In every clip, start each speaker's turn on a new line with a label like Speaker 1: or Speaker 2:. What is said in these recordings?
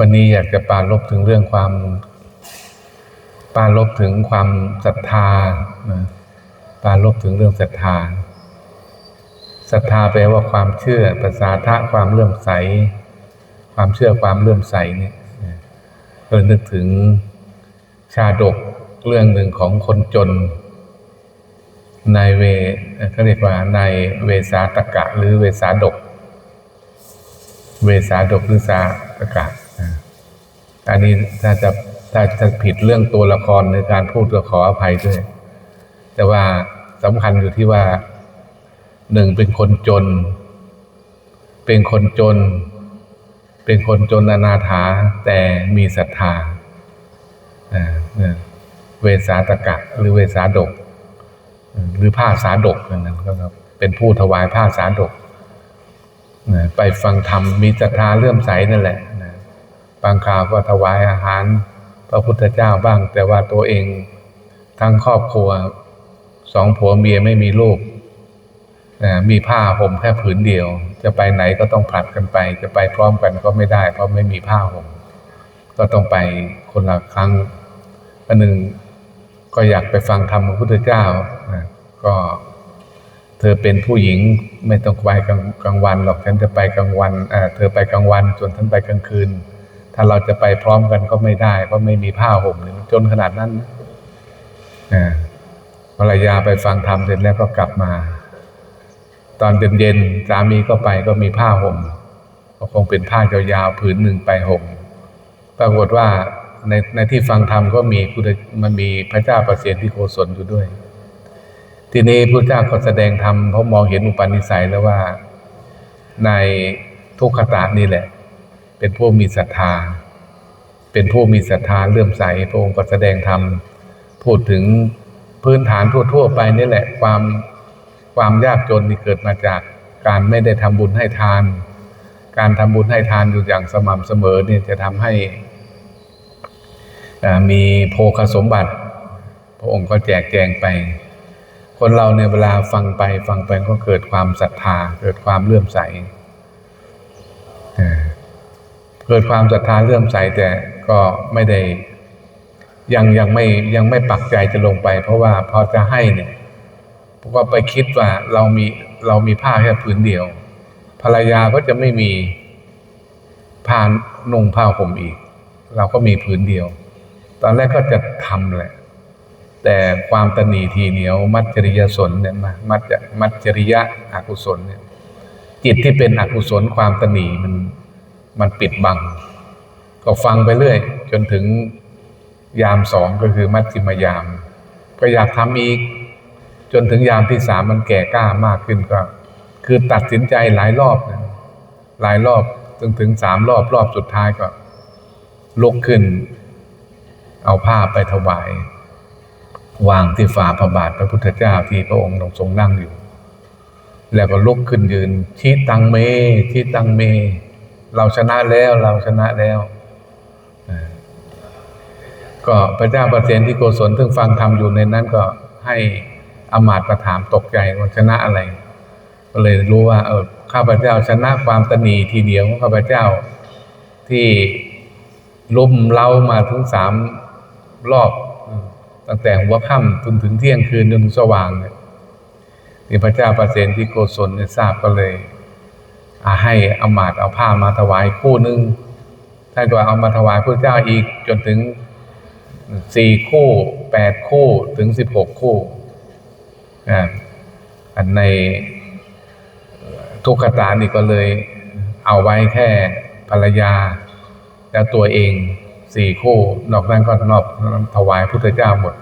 Speaker 1: วันนี้อยากจะปารบถึงเรื่องความ ปารบถึงความศรัทธาปารบถึงเรื่องศรัทธาศรัทธาแปลว่าความเชื่อภาษาทะความเลื่อมใส ความเชื่อความเลื่อมใสเนี่ยเออนึกถึงชาดกเรื่องหนึ่งของคนจนนายเวเขาเรียกว่านายเวสาตกะ หรือเวสาดก เวสาดกหรือสาตกะ อันนี้ถ้าจะถ้าจะผิดเรื่องตัวละครในการพูดก็ขออภัยด้วย แต่ว่าสำคัญอยู่ที่ว่าหนึ่งเป็นคนจน เป็นคนจน เป็นคนจนอนาถาแต่มีศรัทธาเนี่ยเวสาตกะหรือเวสาดก หรือผ้าสาดกอย่นั้นก็ครับ เป็นผู้ถวายผ้าสาดกไปฟังธรรมมีศรัทธาเลื่อมใสนั่นแหละ บางคราวก็ถวายอาหาร พระพุทธเจ้าบ้าง แต่ว่าตัวเองทั้งครอบครัวสองผัวเมียไม่มีลูกมีผ้าห่มแค่ผืนเดียว จะไปไหนก็ต้องผลัดกันไป จะไปพร้อมกันก็ไม่ได้ เพราะไม่มีผ้าห่มก็ต้องไปคนละครั้งอันหนึ่งก็อยากไปฟังธรรมพระพุทธเจ้าก็เธอเป็นผู้หญิงไม่ต้องไปกลางกลางวันหรอกฉันจะไปกลางวันเธอไปกลางวันส่วนฉันไปกลางคืน ถ้าเราจะไปพร้อมกันก็ไม่ได้ เพราะไม่มีผ้าห่มจนขนาดนั้นอ่าภรรยาไปฟังธรรมเสร็จแล้วก็กลับมา ตอนเย็นๆสามีก็ไปก็มีผ้าห่มก็คงเป็นผ้ายาวๆผืนหนึ่งไปห่มปรากฏว่าในในที่ฟังธรรมก็มีพุทธมันมีพระเจ้าประเสริฐที่โกศลอยู่ด้วย ทีนี้พระเจ้าก็แสดงธรรมเพราะมองเห็นอุปนิสัยแล้วว่าในทุกขตะนี่แหละ เป็นผู้มีศรัทธา เป็นผู้มีศรัทธาเลื่อมใสพระองค์ก็แสดงธรรมพูดถึงพื้นฐานทั่วๆไปนี่แหละความความยากจนที่เกิดมาจากการไม่ได้ทำบุญให้ทาน การทำบุญให้ทานอยู่อย่างสม่ำเสมอเนี่ยจะทำให้มีโภคสมบัติ พระองค์ก็แจกแจงไป คนเราในเวลาฟังไปฟังไปก็เกิดความศรัทธา เกิดความเลื่อมใสอ เกิดความศรัทธาเลื่อมใสแต่ก็ไม่ได้ ยังยังไม่ยังไม่ปักใจจะลงไป เพราะว่าพอจะให้เนี่ยก็ไปคิดว่าเรามีเรามีผ้าแค่ผืนเดียว ภรรยาก็จะไม่มีผ้านุ่งผ้าห่มอีก เราก็มีผืนเดียว ตอนแรกก็จะทำแหละ แต่ความตนีทีเหนียว มัจจริยสนเนี่ยมามัจจมัจจริยะอกุศลเนี่ยจิตที่เป็นอกุศลความตนีมัน มันปิดบัง ก็ฟังไปเรื่อย จนถึงยามสองก็คือมัชฌิมยาม ก็อยากทำอีก จนถึงยามที่สามมันแก่กล้ามากขึ้นก็ คือตัดสินใจหลายรอบนะหลายรอบจนถึงสามรอบรอบสุดท้ายก็ ลุกขึ้น เอาผ้าไปถวายวางที่ฝ่าพระบาทพระพุทธเจ้าที่พระองค์ทรงนั่งอยู่ แล้วก็ลุกขึ้นยืนชี้ตังเมชี้ตังเม เราชนะแล้วเราชนะแล้ว ก็พระเจ้าประเสนที่โกศลซึ่งฟังธรรมอยู่ในนั้นก็ให้อมาตประถามตกใจว่าชนะอะไร ก็เลยรู้ว่า เออข้าพเจ้าชนะความตนีทีเดียวของข้าพเจ้าที่ลุ่มเล้ามาถึงสามรอบ ตั้งแต่หัวค่ำจนถึงเที่ยงคืนจนถึงสว่างเนี่ยที่พระเจ้าประเสนที่โกศลเนี่ยทราบก็เลย ให้อามาตเอาผ้ามาถวายคู่หนึ่งท่านก็เอามาถวายพระเจ้าอีกจนถึงสี่คู่แปดคู่ถึงสิบหกคู่อ่าอันในทุกขตานี่ก็เลยเอาไว้แค่ภรรยา แล้วตัวเองสี่คู่นอกนั้นก็นอบถวายพุทธเจ้าหมด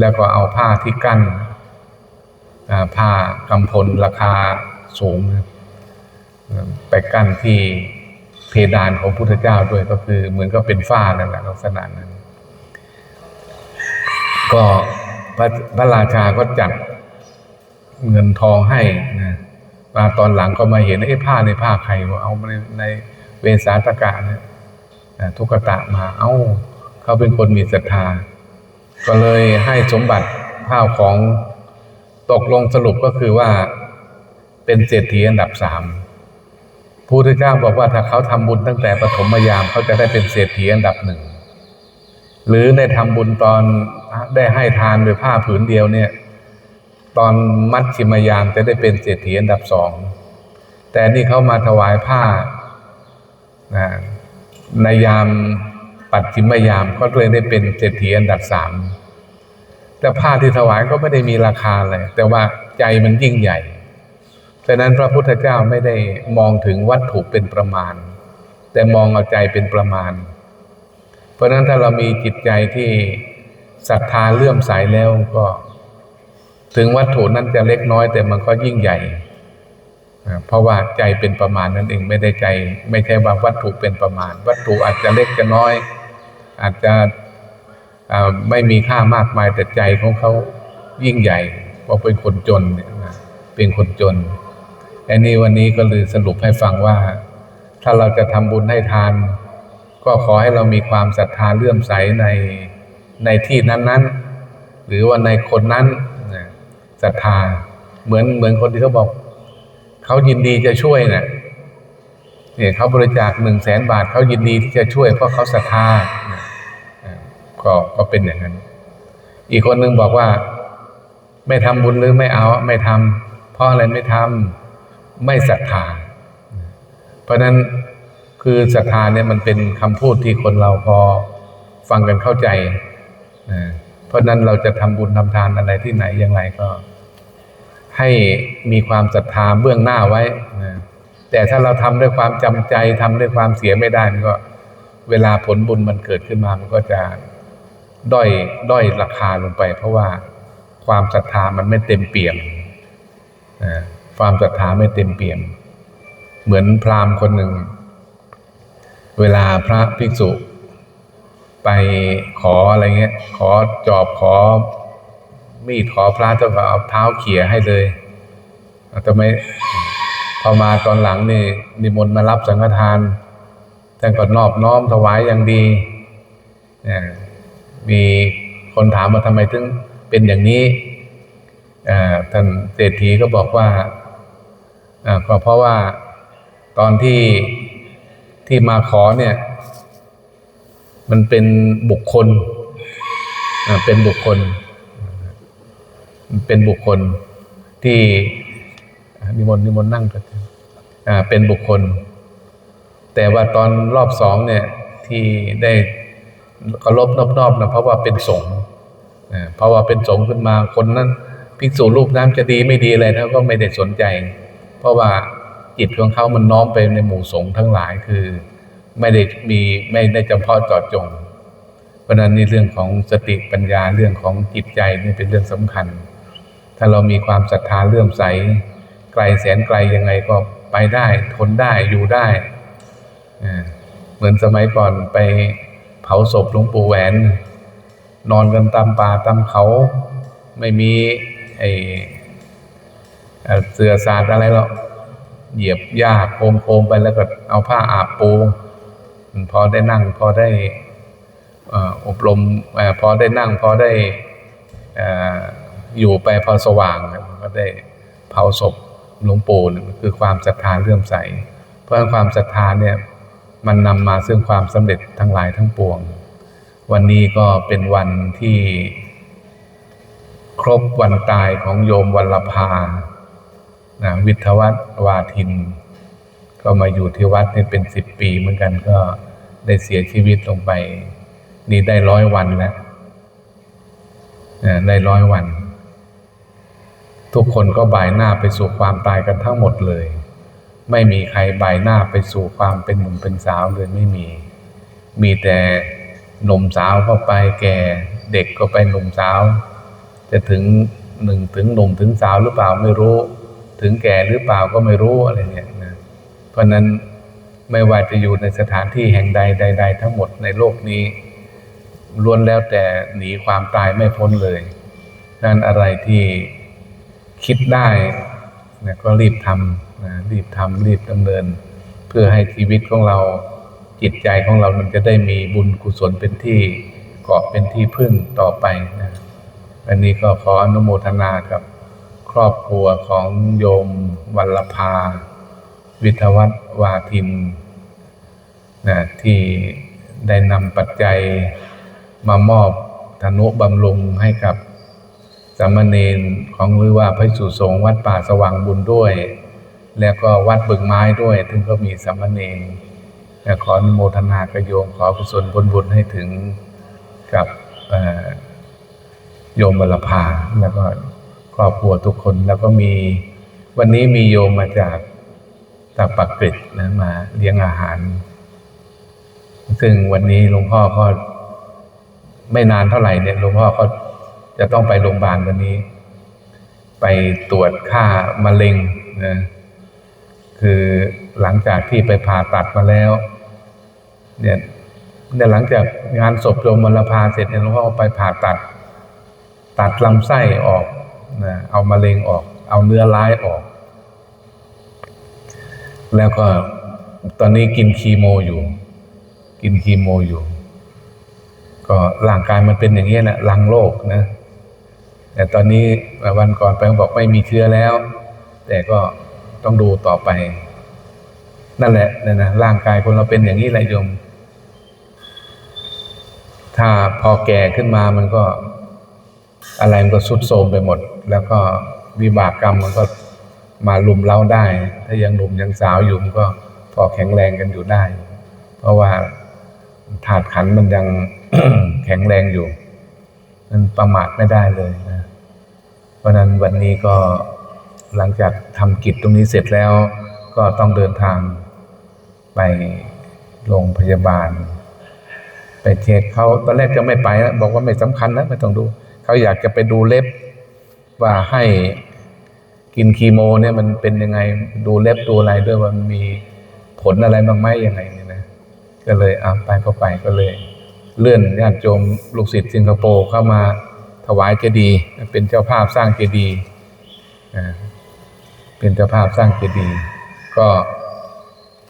Speaker 1: แล้วก็เอาผ้าที่กั้นผ้ากำพลราคาสูงนะ ไปกั้นที่เพดานของพุทธเจ้าด้วยก็คือเหมือนก็เป็นฝ้านั่นแหละลักษณะนั้น ก็พระพระราชาก็จัดเงินทองให้นะมาตอนหลังก็มาเห็นไอ้ผ้าในผ้าใครว่าเอามาในในเวสาตกะเนี่ยทุกตะมา เอ้า เขาเป็นคนมีศรัทธา ก็เลยให้สมบัติข้าวของตกลงสรุปก็คือว่าเป็นเศรษฐีอันดับสาม พพุทธเจ้าบอกว่าถ้าเขาทำบุญตั้งแต่ปฐมยามเขาจะได้เป็นเศรษฐีอันดับหนึ่ง หรือได้ทำบุญตอนได้ให้ทานโดยผ้าผืนเดียวเนี่ย ตอนมัดชิมยามจะได้เป็นเศรษฐีอันดับสอง แต่นี่เขามาถวายผ้านะในยามปัดชิมยามก็เลยได้เป็นเศรษฐีอันดับสามแต่ผ้าที่ถวายก็ไม่ได้มีราคาเลยแต่ว่าใจมันยิ่งใหญ่ ฉะนั้นพระพุทธเจ้าไม่ได้มองถึงวัตถุเป็นประมาณ แต่มองเอาใจเป็นประมาณ เพราะนั้นถ้าเรามีจิตใจที่ศรัทธาเลื่อมใสแล้วก็ ถึงวัตถุนั้นจะเล็กน้อย แต่มันก็ยิ่งใหญ่เพราะว่าใจเป็นประมาณนั่นเองไม่ได้ใจ ไม่ใช่ว่าวัตถุเป็นประมาณ วัตถุอาจจะเล็กจะน้อย อาจจะไม่มีค่ามากมายแต่ใจของเขายิ่งใหญ่เพราะเป็นคนจนเนี่ยเป็นคนจน อันนี้วันนี้ก็เลยสรุปให้ฟังว่า ถ้าเราจะทำบุญให้ทาน ก็ขอให้เรามีความศรัทธาเลื่อมใสในในที่นั้นๆ หรือว่าในคนนั้นศรัทธาเหมือนเหมือนคนที่เขาบอก เขายินดีจะช่วยเนะ่ยเนี่ยเขาบริจาคหนึ่งแสนบาทเขายินดีที่จะช่วยเพราะเขาศรัทธานะอ่าก็ก็เป็นอย่างนั้น อีกคนหนึ่งบอกว่า ไม่ทำบุญหรือไม่เอา ไม่ทำเพราะอะไรไม่ทำ ไม่ศรัทธา เพราะนั้นคือศรัทธาเนี่ยมันเป็นคำพูดที่คนเราพอฟังกันเข้าใจ เพราะนั้นเราจะทำบุญทำทานอะไรที่ไหนอย่างไรก็ ให้มีความศรัทธาเบื้องหน้าไว้ แต่ถ้าเราทำด้วยความจำใจทำด้วยความเสียไม่ได้มันก็เวลาผลบุญมันเกิดขึ้นมามันก็จะด้อยด้อยราคาลงไป เพราะว่าความศรัทธามันไม่เต็มเปี่ยมนะ ความศรัทธาไม่เต็มเปี่ยม เหมือนพราหมณ์คนหนึ่ง เวลาพระภิกษุ ไปขออะไรเงี้ย ขอจอบขอ มีดขอพระเจ้าเอาเท้าเขี่ยให้เลยแต่ไม่พอมาตอนหลังนี่นิมนต์มารับสังฆทานท่านก็นอบน้อมถวายอย่างดีนี่มีคนถามว่าทำไมถึงเป็นอย่างนี้อ่าท่านเศรษฐีก็บอกว่า ก็เพราะว่าตอนที่ที่มาขอเนี่ย มันเป็นบุคคลอ่าเป็นบุคคล เป็นบุคคลที่นิมนต์นิมนต์นั่งกันอ่าเป็นบุคคล แต่ว่าตอนรอบสองเนี่ยที่ได้เคารพนอบนอบนะเพราะว่าเป็นสงฆ์อ่าเพราะว่าเป็นสงฆ์ขึ้นมาคนนั้นภิกษุรูปนั้นจะดีไม่ดีอะไรเขาก็ไม่ได้สนใจ เพราะว่าจิตของเขามันน้อมไปในหมู่สงฆ์ทั้งหลายคือ ไม่ได้มีไม่ได้จำเพาะจาะจง เพราะนั้นนี่เรื่องของสติปัญญาเรื่องของจิตใจนี่เป็นเรื่องสำคัญ ถ้าเรามีความศรัทธาเลื่อมใส ไกลแสนไกลยังไงก็ไปได้ทนได้อยู่ได้ เหมือนสมัยก่อนไปเผาศพหลวงปู่แหวน นอนกันตามป่าตามเขา ไม่มีไอ เอ่อสือสาดอะไรหรอกเหยียบหญ้าโคมโคมไปแล้วก็เอาผ้าอาบปูพอได้นั่งพอได้อบรมพอได้นั่งพอได้เอ่อยู่ไปพอสว่างเนี่ยก็ได้เผาศพหลวงปู่เนี่ยมันคือความศรัทธาเลื่อมใส เพราะความศรัทธาเนี่ยมันนำมาซึ่งความสำเร็จทั้งหลายทั้งปวง วันนี้ก็เป็นวันที่ครบวันตายของโยมวัลภา นะวิทวัฒน์วาทิน ก็มาอยู่ที่วัดนี่เป็นสิบปีเหมือนกันก็ได้เสียชีวิตลงไป นี่ได้ร้อยวันแล้วนะได้ร้อยวัน ทุกคนก็บ่ายหน้าไปสู่ความตายกันทั้งหมดเลย ไม่มีใครบ่ายหน้าไปสู่ความเป็นหนุ่มเป็นสาวเลยไม่มี มีแต่หนุ่มสาวก็ไปแก่เด็กก็ไปหนุ่มสาว จะถึงหนึ่งถึงหนุ่มถึงสาวหรือเปล่าไม่รู้ ถึงแก่หรือเปล่าก็ไม่รู้อะไรเนี่ยนะเพราะนั้นไม่ว่าจะอยู่ในสถานที่แห่งใดใด ๆ ทั้งหมดในโลกนี้ล้วนแล้วแต่หนีความตายไม่พ้นเลยนั่นอะไรที่คิดได้นะก็รีบทำนะรีบทำรีบดำเนิน เพื่อให้ชีวิตของเราจิตใจของเรามันจะได้มีบุญกุศลเป็นที่เกาะเป็นที่พึ่งต่อไปนะอันนี้ก็ขออนุโมทนากับ ครอบครัวของโยมวัลภา วิทวัฒน์วาทินนะที่ได้นำปัจจัยมามอบธนุบำรุงให้กับสามเณรของหรือว่าพระสุสงฆ์วัดป่าสว่างบุญด้วย แล้วก็วัดบึงไม้ด้วยซึ่งก็มีสามเณรขออนุโมทนากระโยมขอกุศลผลบุญให้ถึงกับโยมบรพาแล้วก็ รอบครัวทุกคน แล้วก็มีวันนี้มีโยมมาจากตาปักกฤษนะมาเลี้ยงอาหาร ซึ่งวันนี้หลวงพ่อก็ไม่นานเท่าไหร่เนี่ยหลวงพ่อก็จะต้องไปโรงพยาบาลวันนี้ ไปตรวจค่ามะเร็งนะคือหลังจากที่ไปผ่าตัดมาแล้ว เนี่ยเนี่ยหลังจากงานศพโยมบรพาเสร็จเนี่ยหลวงพ่อไปผ่าตัด ตัดลำไส้ออก นะเอามะเร็งออก เอาเนื้อร้ายออก แล้วก็ตอนนี้กินคีโมอยู่ กินคีโมอยู่ ก็ร่างกายมันเป็นอย่างนี้ยแหละลังโรคนะ แต่ตอนนี้วันก่อนไปเขาบอกไม่มีเชื้อแล้ว แต่ก็ต้องดูต่อไป นั่นแหละนะนะร่างกายคนเราเป็นอย่างนี้แหละโยม ถ้าพอแก่ขึ้นมามันก็ อะไรมันก็สุดโทรมไปหมด แล้วก็วิบากกรรมมันก็มาลุมเล้าได้ ถ้ายังหนุ่มยังสาวอยู่มันก็พอแข็งแรงกันอยู่ได้ เพราะว่าถาดขันมันยังแข็งแรงอยู่ มันประมาทไม่ได้เลยนะ เพราะฉะนั้นวันนี้ก็หลังจากทำกิจตรงนี้เสร็จแล้ว ก็ต้องเดินทางไปโรงพยาบาล ไปเช็คเขาตอนแรกจะไม่ไปนะบอกว่าไม่สำคัญนะไม่ต้องดู เขาอยากจะไปดูเล็บ ว่าให้กินคีโมเนี่ยมันเป็นยังไงดูเล็บดูอะไรด้วยว่ามันมีผลอะไรบ้างไหมยังไงเนี่ยนะก็เลยเอาไปก็ไปก็เลย เลื่อนญาติโยมลูกศิษย์สิงคโปร์เข้ามาถวายเจดีย์เป็นเจ้าภาพสร้างเจดีย์เป็นเจ้าภาพสร้างเจดีย์ก็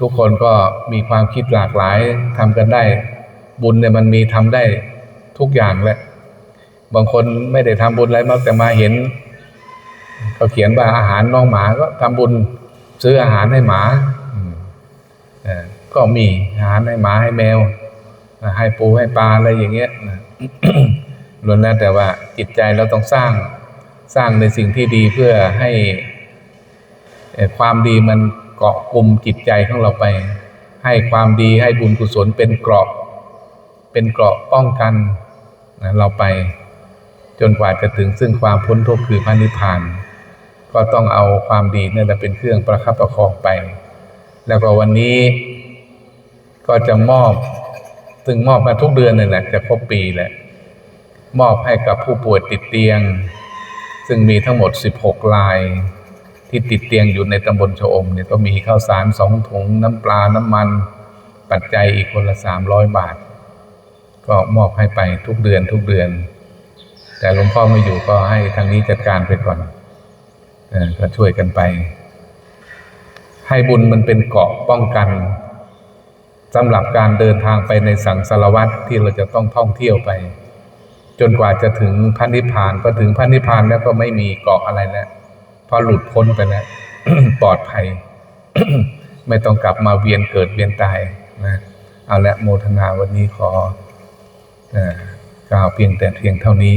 Speaker 1: ทุกคนก็มีความคิดหลากหลายทำกันได้ บุญเนี่ยมันมีทำได้ทุกอย่างแหละ บางคนไม่ได้ทำบุญอะไรมากแต่มาเห็นเขาเขียนว่าอาหารน้องหมาก็ทำบุญซื้ออาหารให้หมาก็มีอาหารให้หมาให้แมว ให้ปูให้ปลาอะไรอย่างเงี้ยล้วนแล้วแต่ว่าจิตใจเราต้องสร้างสร้างในสิ่งที่ดีเพื่อให้ความดีมันเกาะกลุ่มจิตใจของเราไป ให้ความดีให้บุญกุศลเป็นเกราะ เป็นเกราะป้องกันเราไป จนกว่าจะถึงซึ่งความพ้นทุกข์คือพระนิพพาน ก็ต้องเอาความดีนั่นแหละเป็นเครื่องประคับประคองไป แล้วก็วันนี้ก็จะมอบซึ่งมอบมาทุกเดือนนี่แหละจะครบปีแหละ มอบให้กับผู้ป่วยติดเตียง ซึ่งมีทั้งหมด 16 ราย ที่ติดเตียงอยู่ในตำบลชะอมเนี่ยก็มีข้าวสารสองถุงน้ำปลาน้ำมัน ปัจจัยอีกคนละสามร้อยบาท ก็มอบให้ไปทุกเดือนทุกเดือน แต่หลวงพ่อไม่อยู่ก็ให้ทางนี้จัดการไปก่อนอก็ช่วยกันไป ให้บุญมันเป็นเกาะป้องกันสำหรับการเดินทางไปในสังสารวัตรที่เราจะต้องท่องเที่ยวไป จนกว่าจะถึงพระนิพพานพอถึงพระนิพพานแล้วก็ไม่มีเกาะอะไรแล้วพราะหลุดพ้นไปแล้วปลอดภัย ไม่ต้องกลับมาเวียนเกิดเวียนตายนะเอาละโมทนาวันนี้ขอเอ่อกล่าวเพียงแต่เพียงเท่านี้